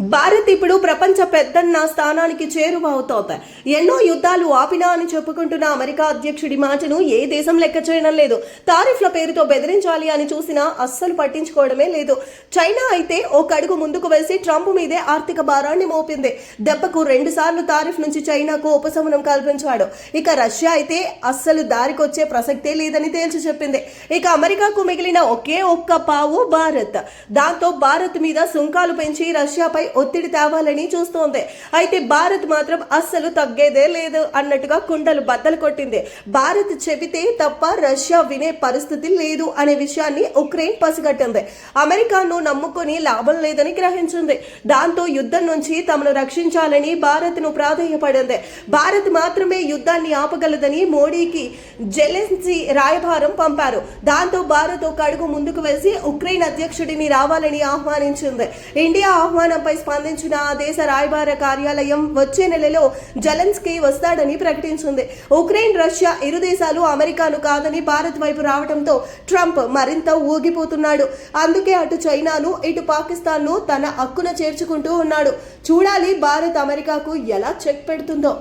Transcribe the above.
భారత్ ఇప్పుడు ప్రపంచ పెద్దన్న స్థానానికి చేరువవుతోంది. ఎన్నో యుద్ధాలు ఆపినా అని చెప్పుకుంటున్న అమెరికా అధ్యక్షుడి మాటను ఏ దేశం లెక్క చేయడం లేదు. తారీఫ్ల పేరుతో బెదిరించాలి అని చూసినా అస్సలు పట్టించుకోవడమే లేదు. చైనా అయితే ఒక అడుగు ముందుకు వేసి ట్రంప్ మీదే ఆర్థిక భారాన్ని మోపింది. దెబ్బకు రెండు సార్లు తారీఫ్ నుంచి చైనాకు ఉపశమనం కల్పించాడు. ఇక రష్యా అయితే అస్సలు దారికొచ్చే ప్రసక్తే లేదని తేల్చి చెప్పింది. ఇక అమెరికాకు మిగిలిన ఒకే ఒక్క పావు భారత్. దాంతో భారత్ మీద సుంకాలు పెంచి రష్యాపై ఒత్తిడి తేవాలని చూస్తోంది. అయితే భారత్ మాత్రం అస్సలు తగ్గేదే లేదు అన్నట్టుగా కుండలు బద్దలు కొట్టింది. భారత్ చెబితే తప్ప రష్యా వినే పరిస్థితి లేదు అనే విషయాన్ని ఉక్రెయిన్ పసిగట్టింది. అమెరికాను నమ్ముకొని లాభం లేదని గ్రహించింది. దాంతో యుద్ధం నుంచి తమను రక్షించాలని భారత్ను ప్రాధాన్యపడింది భారత్ మాత్రమే యుద్ధాన్ని ఆపగలదని మోడీకి జెలెన్సీ రాయభారం పంపారు. దాంతో భారత్ ఒక అడుగు ముందుకు వేసి ఉక్రెయిన్ అధ్యక్షుడిని రావాలని ఆహ్వానించింది. ఇండియా ఆహ్వానంపై స్పందించిన ఆ దేశ రాయబార కార్యాలయం వచ్చే నెలలో జలెన్స్కీ వస్తాడని ప్రకటించింది. ఉక్రెయిన్ రష్యా ఇరు దేశాలు అమెరికాను కాదని భారత్ వైపు రావడంతో ట్రంప్ మరింత ఊగిపోతున్నాడు. అందుకే అటు చైనాను ఇటు పాకిస్తాన్ను తన హక్కున చేర్చుకుంటూ ఉన్నాడు. చూడాలి భారత్ అమెరికాకు ఎలా చెక్ పెడుతుందో.